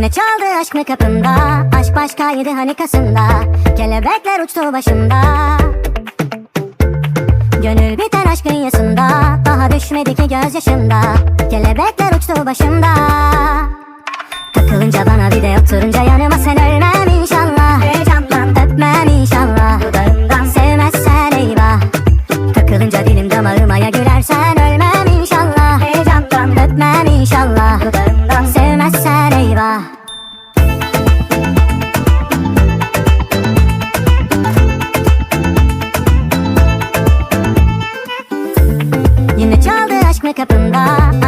Yine çaldı aşk mı kapında Aşk başkaydı hani kasında Kelebekler uçtu başımda. Gönül biten aşkın yasında Daha düşmedi ki gözyaşımda. Kelebekler uçtu başımda mi kapında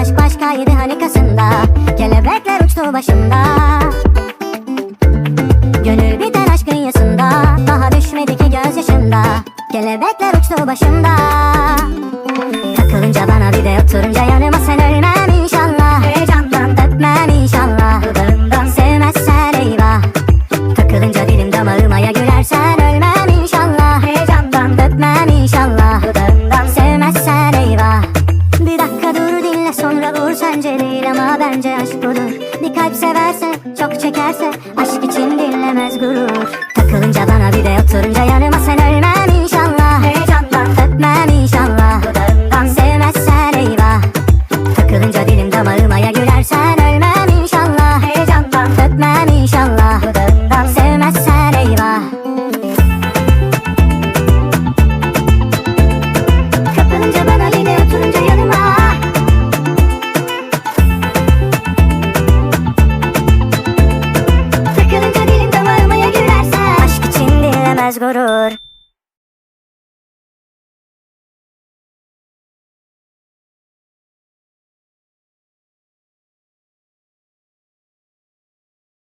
Aşk başkaydı hani kasında Kelebekler uçtu başımda. Gönül biter aşk kıyısında Daha düşmedi ki gözyaşımda Kelebekler uçtu başımda. Takılınca bana bir de oturunca yanıma Bu sence değil ama bence aşk budur. Bir kalp severse çok çekerse Aşk için dinlemez gurur. Takılınca bana bir de oturunca yanıma mas goror.